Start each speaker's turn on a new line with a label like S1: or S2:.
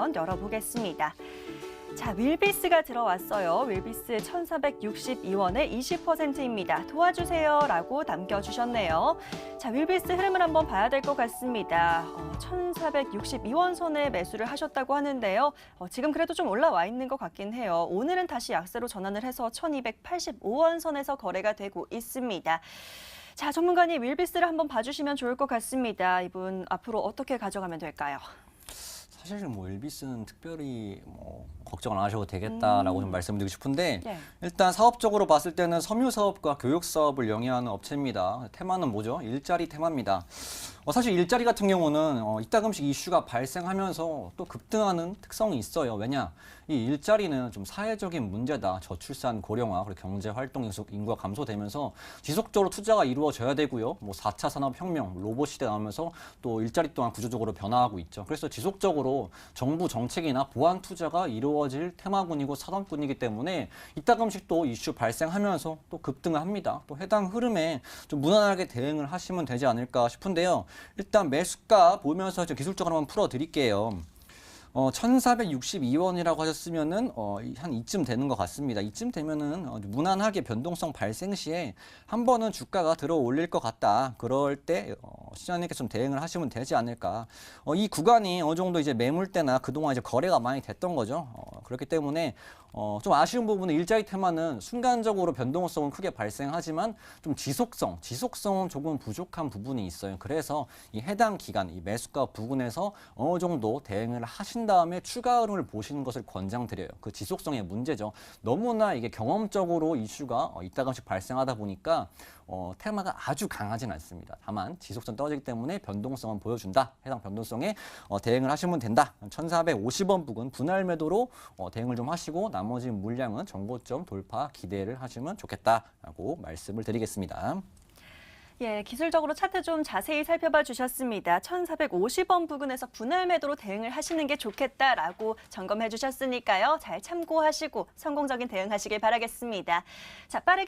S1: 화면 열어보겠습니다. 자, 윌비스가 들어왔어요. 윌비스 1,462원에 20%입니다. 도와주세요 라고 남겨주셨네요. 자, 윌비스 흐름을 한번 봐야 될 것 같습니다. 어, 1,462원 선에 매수를 하셨다고 하는데요. 어, 지금 그래도 좀 올라와 있는 것 같긴 해요. 오늘은 다시 약세로 전환을 해서 1,285원 선에서 거래가 되고 있습니다. 자, 전문가님 윌비스를 한번 봐주시면 좋을 것 같습니다. 이분 앞으로 어떻게 가져가면 될까요?
S2: 사실 뭐 일비스는 특별히 뭐 걱정 안 하셔도 되겠다라고 좀 말씀드리고 싶은데
S1: 네.
S2: 일단 사업적으로 봤을 때는 섬유 사업과 교육 사업을 영위하는 업체입니다. 테마는 뭐죠? 일자리 테마입니다. 어, 사실 일자리 같은 경우는 어, 이따금씩 이슈가 발생하면서 또 급등하는 특성이 있어요. 왜냐? 이 일자리는 좀 사회적인 문제다. 저출산 고령화 그리고 경제 활동 인구가 감소되면서 지속적으로 투자가 이루어져야 되고요. 뭐 4차 산업 혁명, 로봇 시대 나오면서 또 일자리 또한 구조적으로 변화하고 있죠. 그래서 지속적으로 정부 정책이나 보완 투자가 이루어질 테마군이고 산업군이기 때문에 이따금씩 또 이슈 발생하면서 또 급등을 합니다. 또 해당 흐름에 좀 무난하게 대응을 하시면 되지 않을까 싶은데요. 일단 매수가 보면서 좀 기술적으로 한번 풀어 드릴게요. 어, 1,462원이라고 하셨으면은 어, 이- 한 이쯤 되는 것 같습니다. 이쯤 되면은 어, 무난하게 변동성 발생 시에 한 번은 주가가 들어 올릴 것 같다. 그럴 때 어, 시장님께 좀 대응을 하시면 되지 않을까. 어, 이 구간이 어느 정도 이제 매물대나 그동안 이제 거래가 많이 됐던 거죠. 어, 그렇기 때문에 어, 좀 아쉬운 부분은 일자리 테마는 순간적으로 변동성은 크게 발생하지만 좀 지속성, 지속성은 조금 부족한 부분이 있어요. 그래서 이 해당 기간, 이 매수가 부근에서 어느 정도 대응을 하신 다음에 추가 흐름을 보시는 것을 권장드려요. 그 지속성의 문제죠. 너무나 이게 경험적으로 이슈가 어, 이따금씩 발생하다 보니까 어, 테마가 아주 강하진 않습니다. 다만 지속성 떨어지기 때문에 변동성은 보여준다. 해당 변동성에 어, 대응을 하시면 된다. 1,450원 부근 분할 매도로 어, 대응을 좀 하시고 나머지 물량은 정고점 돌파 기대를 하시면 좋겠다라고 말씀을 드리겠습니다.
S1: 예, 기술적으로 차트 좀 자세히 살펴봐 주셨습니다. 1,450원 부근에서 분할 매도로 대응을 하시는 게 좋겠다라고 점검해 주셨으니까요. 잘 참고하시고 성공적인 대응하시길 바라겠습니다. 자, 빠르게